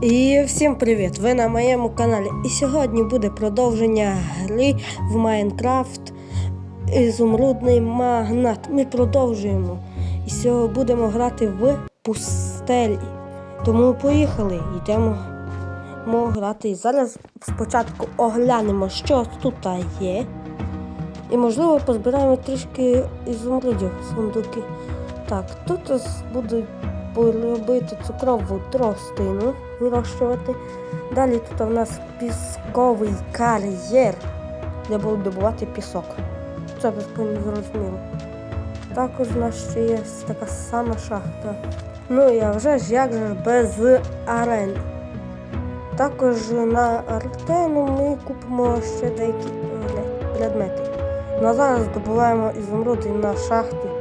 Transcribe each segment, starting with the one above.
І всім привіт! Ви на моєму каналі. І сьогодні буде продовження гри в Майнкрафт Ізумрудний магнат. Ми продовжуємо. І сьогодні будемо грати в пустелі. Тому поїхали, йдемо мо грати. Зараз спочатку оглянемо, що тут є. І можливо позбираємо трішки ізумрудів сундуки. Так, тут будуть робити цукрову тростину, вирощувати. Далі тут у нас пісковий кар'єр, де будуть добувати пісок. Це безпечно зрозуміло. Також у нас ще є така сама шахта. Ну і вже ж як же без арени. Також на артену ми купимо ще деякі е, предмети. Ну а зараз добуваємо ізумруди на шахті.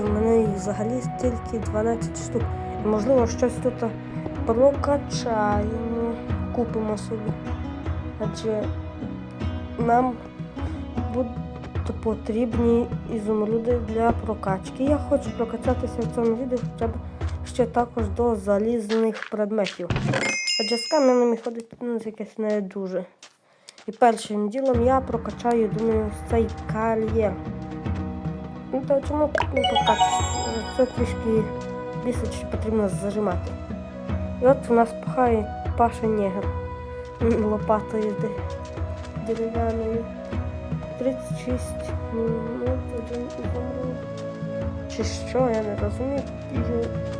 В мене їх взагалі тільки 12 штук. Можливо, щось тут прокачаємо, купимо собі. Адже нам будуть потрібні ізумруди для прокачки. Я хочу прокачатися в цьому відео хоча б ще також до залізних предметів. Адже з кам'яними ходить ну, якесь не дуже. І першим ділом я прокачаю, думаю, цей кар'єр. Ну то чому ну, то так? Це трішки бісить, потрібно зажимати. І от у нас пахає Паша Негр лопатою дерев'яною. 36 минут один ізумруд. Чи що, я не розумію,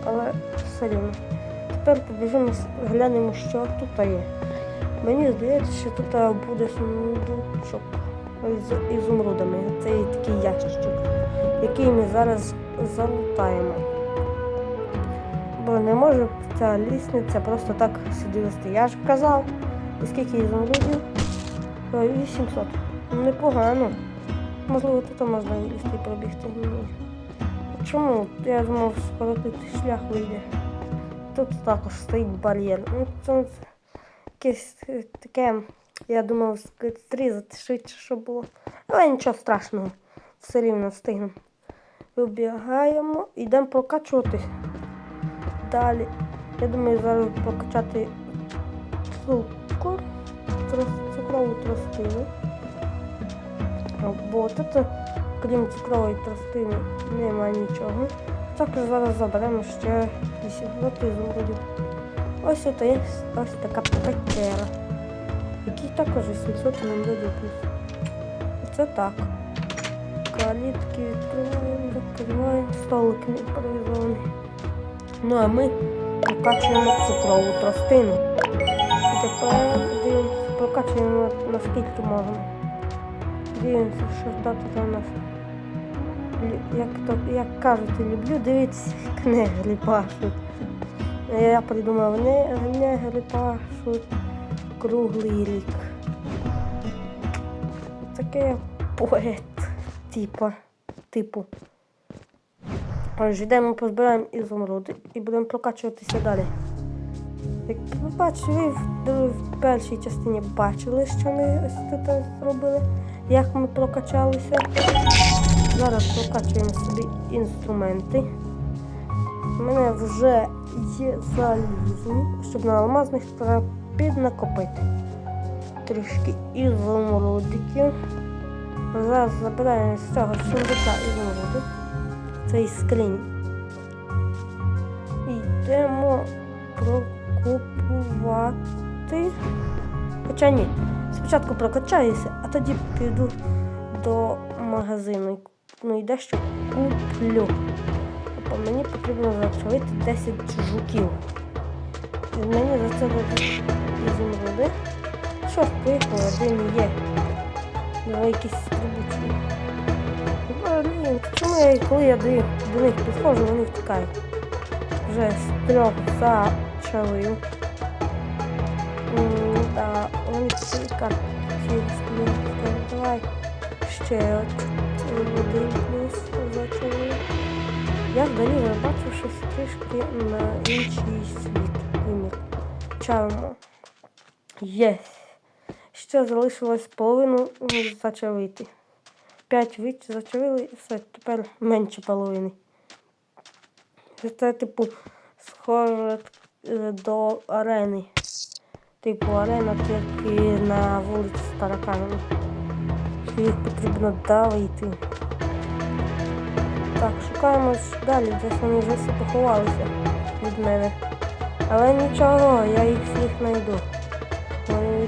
але все рівно. Тепер побіжимо, глянемо, що тут є. Мені здається, що тут буде сундучок з ізумрудами. Це такий ящичок який ми зараз залутаємо. Бо не може ця лісниця просто так вести. Я ж казав, і скільки ізумрудів? Ой, 800. Ну, Непогано. Можливо, тут можна і пробігти. Ні. Чому? Я думав, скоротити шлях вийде. Тут також стоїть бар'єр. Ну, це якесь е, таке, я думав, зрізати швидше, щоб було. Але нічого страшного. Все рівно встигнемо. Вибігаємо, йдемо прокачуватись. Далі. Я думаю, зараз прокачати цукор, цукрову тростину. Бо тут, крім цукрової тростини, немає нічого. Також зараз заберемо ще 800 ізумрудів. Ось тут є ось така печера, який також 800 ізумрудів плюс. Це так. Калітки відкриваємо, закриваємо, столик не імпровізований. Ну а ми прокачуємо цукрову тростину. І тепер дивимося, прокачуємо наскільки можемо. Дивимося, що тут у нас. Як, то, як кажуть, люблю дивитися, як негри пашуть. Я придумав, не, негри пашуть круглий рік. Таке поет типа, типу. Отже, йдемо позбираємо ізумруди і будемо прокачуватися далі. Як ви бачили, в, в першій частині бачили, що ми ось тут зробили, як ми прокачалися. Зараз прокачуємо собі інструменти. У мене вже є залізні, щоб на алмазних треба піднакопити. Трішки ізумрудиків. Зараз забираємо з цього сундука ізумруди. Цей скринь. І йдемо прокупувати. Хоча ні. Спочатку прокачаюся, а тоді піду до магазину. Ну і дещо куплю. Бо мені потрібно зачолити 10 жуків. І мені за це дадуть ізумруди. Що ж, поїхали, один є. Давай якісь трубочки. Блін, чому я, коли я до них, до них підходжу, вони втікають. Вже з трьох зачалив. Так, вони тікають. Давай ще один плюс зачалив. Я вдалі вже бачу щось трішки на інший світ. Чаємо. Єс. Ще залишилось половину зачавити. П'ять вич зачавили і все, тепер менше половини. Це типу схоже до арени. Типу арена тільки на вулиці з тараканами. Їх потрібно давити. Так, шукаємо далі, десь вони вже всі поховалися від мене. Але нічого, я їх всіх знайду.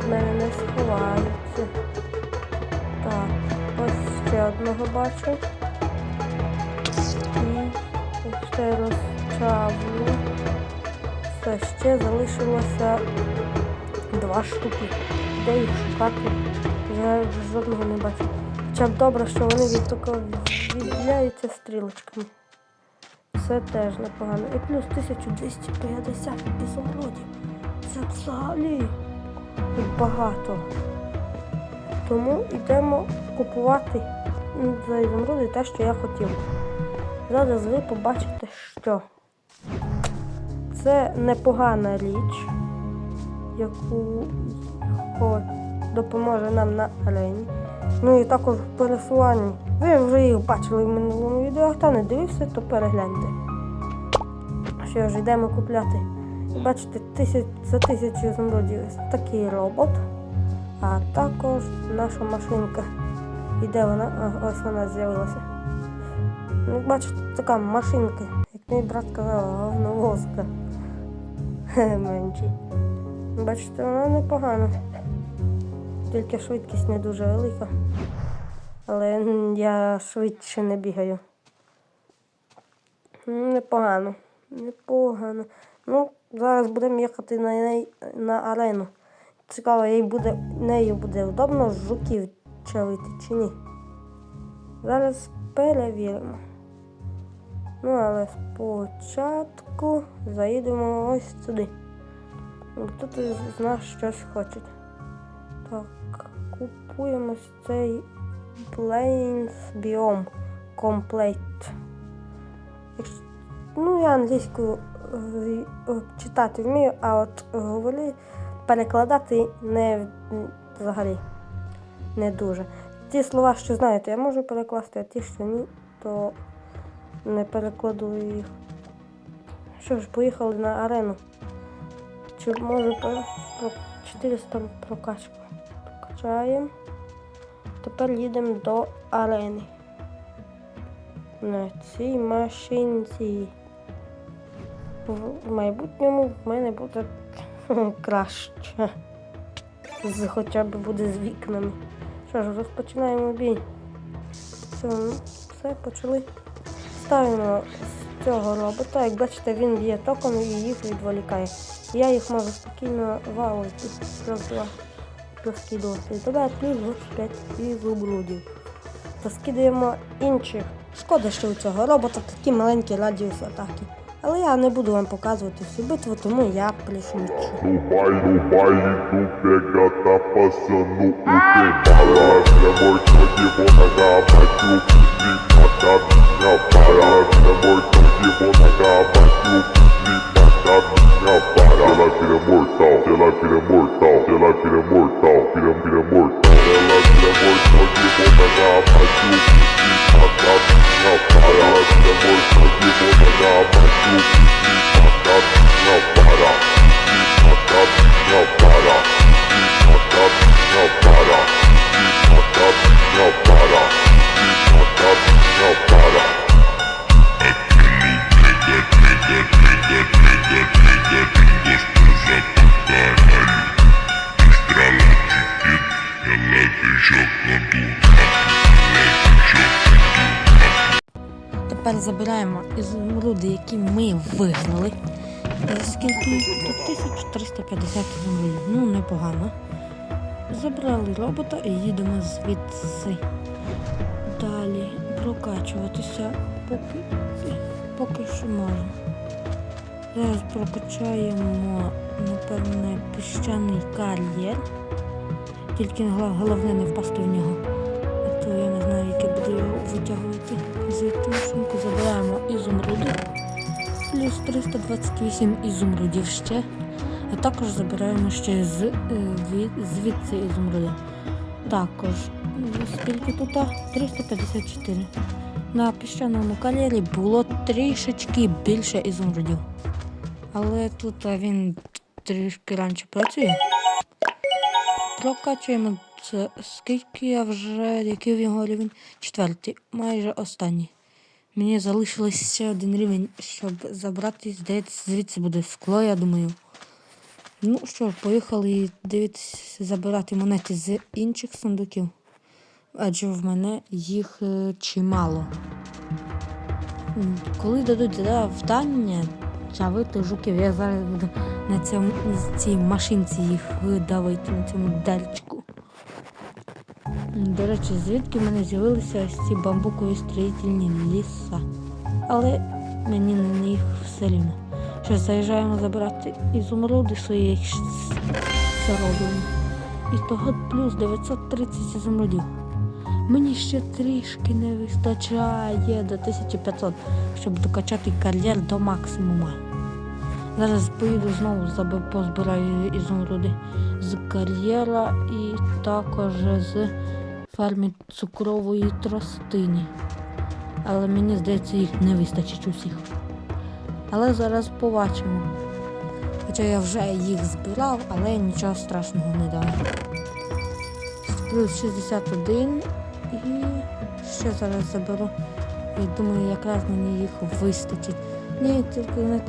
Від мене не сховаються. Так, ось ще одного бачу. І ще розчавлю. Все, ще залишилося два штуки. Де їх шукати? Я жодного не бачу. Хоча б добре, що вони від відділяються стрілочками. Це теж непогано. І плюс 1250 ізумрудів. Це взагалі багато. Тому йдемо купувати м, за ізумруди те, що я хотів. Зараз ви побачите, що це непогана річ, яку допоможе нам на арені. Ну і також в пересуванні. Ви вже їх бачили в минулому відео, хто не дивився, то перегляньте. Що ж, йдемо купляти. Бачите, тисяч, за тисячу ізумрудів такий робот, а також наша машинка. І де вона? А, ось вона з'явилася. Ну, бачите, така машинка, як мій брат казав, говновозка. Хе, Менший. Бачите, вона непогана. Тільки швидкість не дуже велика. Але я швидше не бігаю. Непогано. Непогано. Ну, зараз будемо їхати на неї на арену. Цікаво, їй буде, нею буде удобно жуків чавити чи ні. Зараз перевіримо. Ну, але спочатку заїдемо ось сюди. Тут з нас щось хочуть. Так, купуємо цей Plains Biome Complete. Ну, я англійську е, читати вмію, а от говори, перекладати не взагалі не дуже. Ті слова, що знаєте, я можу перекласти, а ті, що ні, то не перекладу їх. Що ж, поїхали на арену. Чи про про 400 прокачку. Прокачаємо. Тепер їдемо до арени. На цій машинці. В майбутньому в мене буде краще. З, хоча б буде з вікнами. Що ж, розпочинаємо бій. Все, все, почали. Ставимо з цього робота. Як бачите, він б'є током і їх відволікає. Я їх можу спокійно валити. Раз, два. Розкидувати. Тебе плюс 25 ізумрудів. Розкидаємо інших. Шкода, що у цього робота такі маленькі радіус атаки. Але я не буду вам показувати всю битву, тому я пришвидшу. Baile, No para. Забираємо ізумруди, які ми вигнали. Е, Скільки їх тут? 1350 ізумрудів. Ну, непогано. Забрали робота і їдемо звідси. Далі прокачуватися поки, поки що можна. Зараз прокачаємо, напевне, піщаний кар'єр. Тільки головне не впасти в нього. Плюс 328 ізумрудів ще. А також забираємо ще з, е, звідси ізумруди. Також скільки тут? 354. На піщаному кар'єрі було трішечки більше ізумрудів. Але тут він трішки раніше працює. Прокачуємо це. Скільки я вже, який його рівень? Четвертий, майже останній. Мені залишилось ще один рівень, щоб забрати, здається, звідси буде скло, я думаю. Ну що поїхали дивитися, забирати монети з інших сундуків. Адже в мене їх е, чимало. Коли дадуть завдання чавити жуків, я зараз буду на цьому цій машинці їх давити, на цьому дальчику. До речі, звідки в мене з'явилися ось ці бамбукові строїтельні ліса. Але мені на них все рівно. Що заїжджаємо забирати ізумруди своїх зароблені. І того плюс 930 ізумрудів. Мені ще трішки не вистачає до 1500, щоб докачати кар'єр до максимума. Зараз поїду знову позбираю ізумруди з кар'єра і також з ферми цукрової тростині. Але мені здається, їх не вистачить усіх. Але зараз побачимо. Хоча я вже їх збирав, але нічого страшного не дало. Плюс 61 і ще зараз заберу. Я думаю, якраз мені їх вистачить. Ні, тільки не.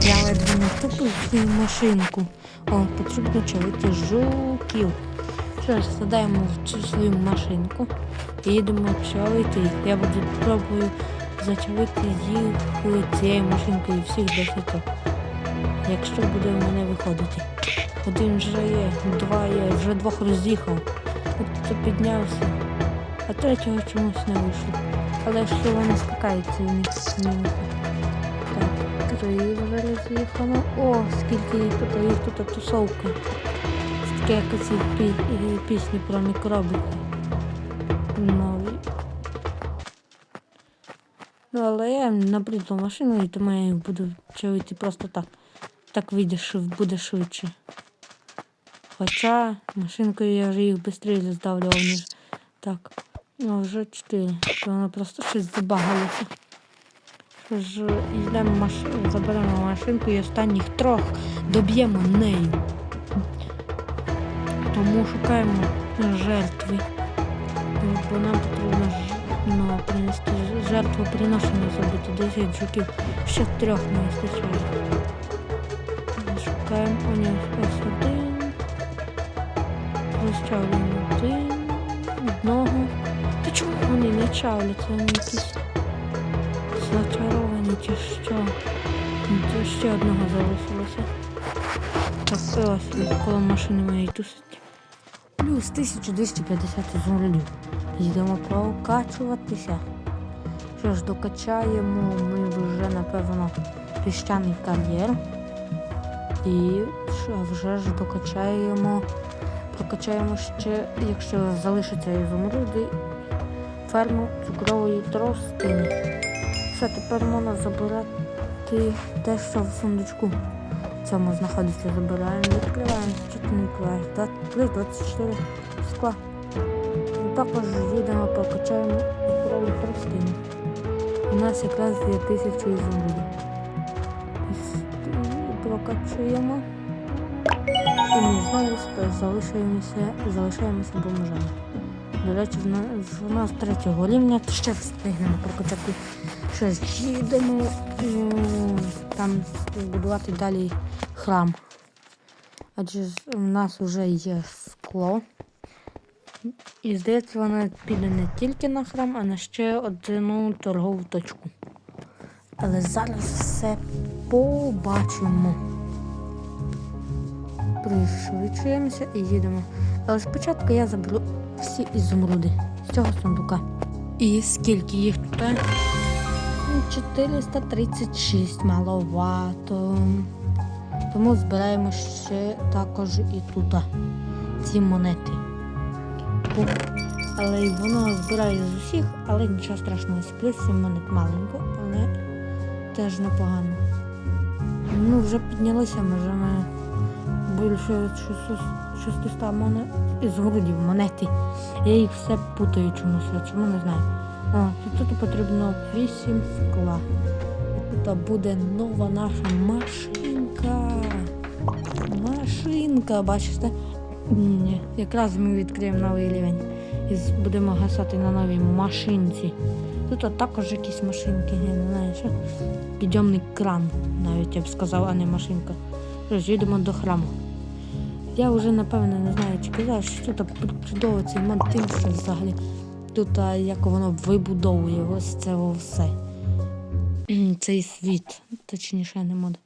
Я ледве не втопив свою машинку. О, потрібно чавити жуків. Що ж, сідаємо в цю свою машинку і їдемо чавити. Я буду пробую зачавити їх цією машинкою всіх десяток. Якщо буде в мене виходити. Один вже є, два є, вже двох роз'їхав. Тобто піднявся, а третього чомусь не вийшло. Але якщо вони скакають, це мінус. Так, три вже роз'їхано. О, скільки їх тут, їх тут тусовка. Е, пісні про мікроби. Нові. Ну, але я набридла машину, і тому я їх буду чавити просто так. Так вийде, буде швидше. Хоча машинкою я вже їх швидше здавлював, ніж так. Ну, вже 4. То воно просто щось забагалося. Що ж, йдемо маш... заберемо машинку і останніх трьох доб'ємо нею. Тому шукаємо жертви. Бо нам потрібно ну, принести ж- жертвоприношення зробити 10 жуків. Ще трьох не вистачає. Шукаємо у них один. Розчавлюємо один. Одного. Та чому вони не чавляться? Вони якісь зачаровані чи що? Ну, ще одного залишилося. Так, ось коло машини моєї тусить. Плюс 1250 зумрудів. Їдемо прокачуватися. Що ж, докачаємо ми вже, напевно, піщаний кар'єр. І що вже ж докачаємо, прокачаємо ще, якщо залишаться ізумруди, ферму цукрової тростини. Все, тепер можна забирати те, що в сундучку цьому знаходиться. Забираємо, відкриваємо, що ти не відкриваєш. Плюс 24 скла. І також їдемо, прокачаємо цукрову тростину. У нас якраз є тисячу ізумрудів. І прокачуємо. І ми знову залишаємося, залишаємося бомжами. До речі, в нас, третього рівня ще встигнемо прокачати. Щось їдемо там будувати далі храм. Адже в нас вже є скло. І здається, воно піде не тільки на храм, а на ще одну торгову точку. Але зараз все побачимо. Пришвидшуємося і їдемо. Але спочатку я заберу всі ізумруди з цього сундука. І скільки їх тут? Ну, 436 маловато. Тому збираємо ще також і тут ці монети. Але воно збирає з усіх, але нічого страшного. Плюс 7 монет маленько, але теж непогано. Ну, вже піднялися, ми вже ми більше 600 600 монет із грудів монети. Я їх все путаю чомусь, чому не знаю. І тут потрібно 8 скла. Тут буде нова наша машинка. Машинка, бачите? Якраз ми відкриємо новий рівень і будемо гасати на новій машинці. Тут також якісь машинки, я не знаю, що. Підйомний кран, навіть я б сказав, а не машинка. Їдемо до храму. Я вже напевно не знаю, чи казав, що тут чудово цей що взагалі тут а, як воно вибудовує ось це все. Цей світ, точніше, не мод.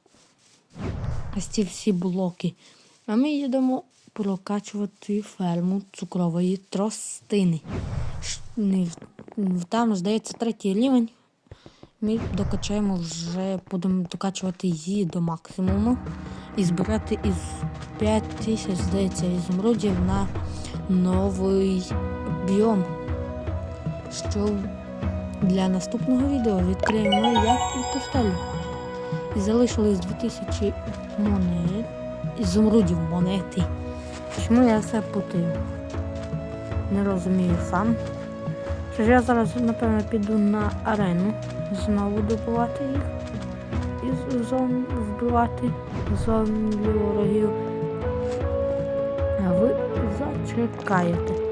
Ось ці всі блоки. А ми їдемо прокачувати ферму цукрової тростини. Там, здається, третій рівень. Ми докачаємо вже, будемо докачувати її до максимуму і збирати із 5 тисяч, здається, ізумрудів на новий біом. Що для наступного відео відкриємо як і пустелю. І залишилось 2000 монет. Ізумрудів монети. Чому я все путаю? Не розумію сам. Що ж я зараз, напевно, піду на арену знову добувати їх і зом вбивати зомбі ворогів. А ви зачекаєте.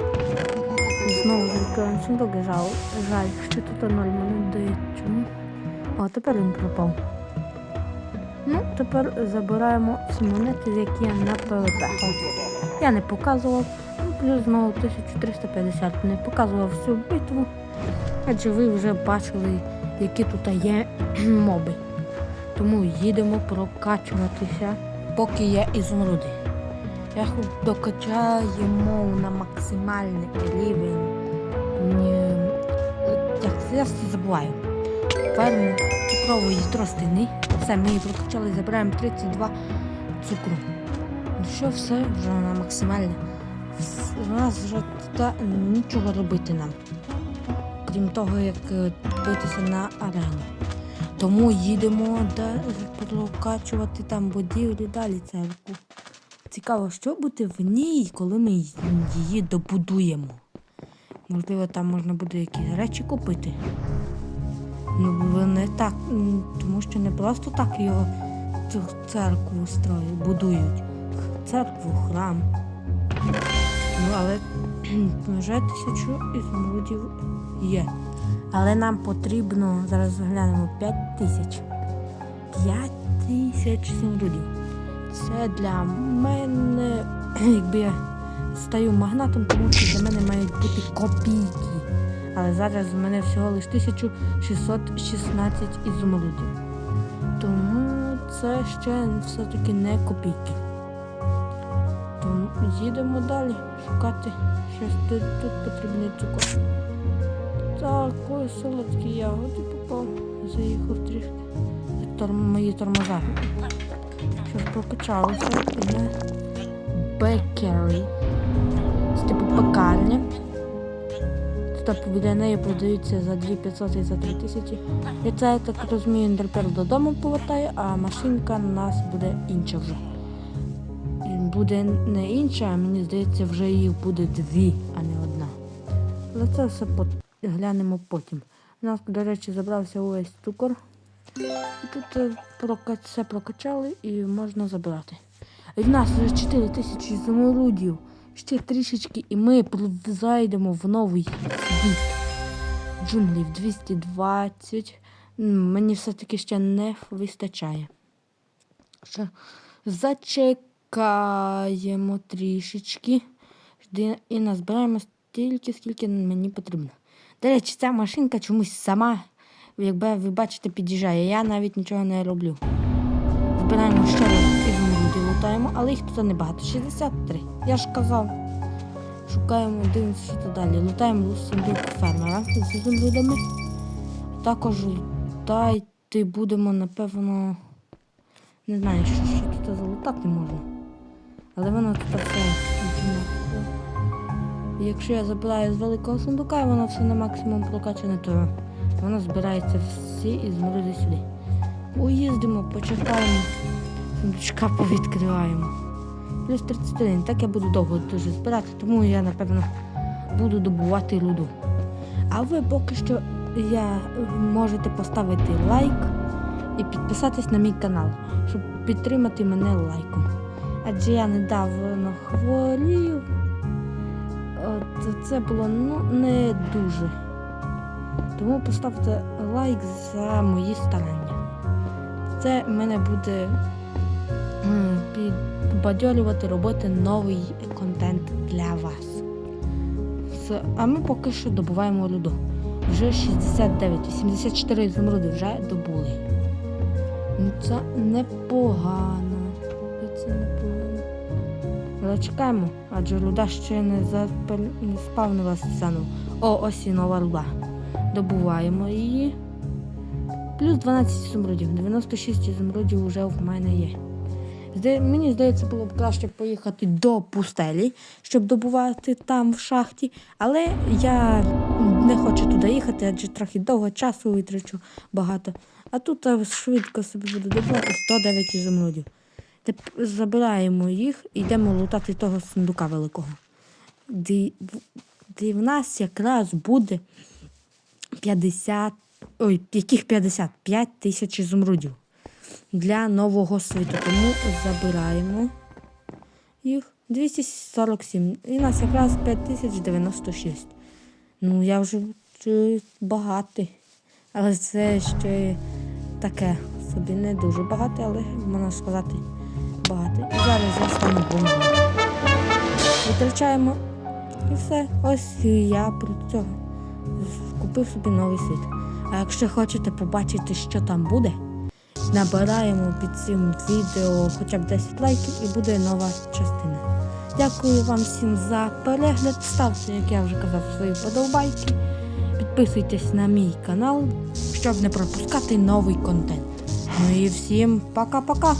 Знову відкриваємо сундук, жаль, жаль, що тут ноль монет дає. Чому? О, тепер він пропав. Ну, тепер забираємо ці монети, які я на ПВП. Я не показував. Ну, плюс знову 1350 не показував всю битву. Адже ви вже бачили, які тут є моби. Тому їдемо прокачуватися, поки є ізумруди. Хоч докачаємо на максимальний рівень. Як я все забуваю. Ферму цукрової тростини. Все, ми її прокачали, забираємо 32 цукру. Ну що, все вже на максимальне. У нас вже та, нічого робити нам. Крім того, як е, битися на арені. Тому їдемо прокачувати там будівлі далі церкву. Цікаво, що буде в ній, коли ми її добудуємо. Можливо, там можна буде якісь речі купити. Ну, не так, тому що не просто так його церкву строють, будують. Церкву, храм. Ну, але вже тисячу ізумрудів є. Але нам потрібно, зараз заглянемо 5 тисяч. 5 тисяч ізумрудів. Це для мене, якби я стаю магнатом, тому що для мене мають бути копійки. Але зараз в мене всього лише 1616 ізумрудів. Тому це ще все-таки не копійки. Тому їдемо далі шукати щось тут, тут потрібний цукор. Так, ось солодкі ягоди попав, заїхав трішки. Тор, мої тормоза. Що ж прокачалося на бекері. Це типу пекарня. Тут біля неї продаються за 2500 і за 3000. І це, я так розумію, інтерпер додому повертає, а машинка у нас буде інша вже. Буде не інша, а мені здається, вже їх буде дві, а не одна. Але це все глянемо потім. У нас, до речі, забрався увесь цукор. Тут е, все прокачали і можна забрати. І в нас вже 4 тисячі заморудів. Ще трішечки, і ми зайдемо в новий світ. Джунглів 220. Мені все-таки ще не вистачає. Ще зачекаємо трішечки. І назбираємо стільки, скільки мені потрібно. До речі, ця машинка чомусь сама, якби ви бачите, під'їжджає. Я навіть нічого не роблю. Збираємо ще раз ізумруди лутаємо, але їх тут небагато. 63. Я ж казав. Шукаємо, дивимося, що тут далі. Лутаємо сундук фермера з ізумрудами. Також лутати будемо, напевно. Не знаю, що, що тут залутати можна. Але воно тут все Якщо я забираю з великого сундука, і воно все на максимум прокачане, то воно збирається всі і ізумруди сюди. Уїздимо, почекаємо, сундучка повідкриваємо. Плюс 31. Так я буду довго дуже збирати, тому я, напевно, буду добувати руду. А ви поки що я, можете поставити лайк і підписатись на мій канал, щоб підтримати мене лайком. Адже я недавно хворів. От це було ну, не дуже. Тому поставте лайк за мої старання. Це мене буде підбадьорювати робити новий контент для вас. А ми поки що добуваємо люду. Вже 69, 84 ізумруди вже добули. Ну, Це непогано. Це непогано. Але чекаємо, адже руда ще не, запер... не спавнилася заново. О, ось і нова руда. Добуваємо її. Плюс 12 ізумрудів. 96 ізумрудів вже в мене є. Мені здається, було б краще поїхати до пустелі, щоб добувати там в шахті. Але я не хочу туди їхати, адже трохи довго часу витрачу багато. А тут я швидко собі буду добувати 109 ізумрудів. Тепер забираємо їх і йдемо лутати того сундука великого. Де в нас якраз буде 50. Ой, яких 50? 5 тисяч ізумрудів для нового світу. Тому забираємо їх 247. І нас якраз 5096. Ну, я вже багатий. Але це ще таке собі не дуже багато, але можна сказати багато. І зараз я стану бомбою. Витрачаємо і все. Ось я при цього купив собі новий світ. А якщо хочете побачити, що там буде, набираємо під цим відео хоча б 10 лайків і буде нова частина. Дякую вам всім за перегляд. Ставте, як я вже казав, свої подобайки. Підписуйтесь на мій канал, щоб не пропускати новий контент. Ну і всім пока-пока!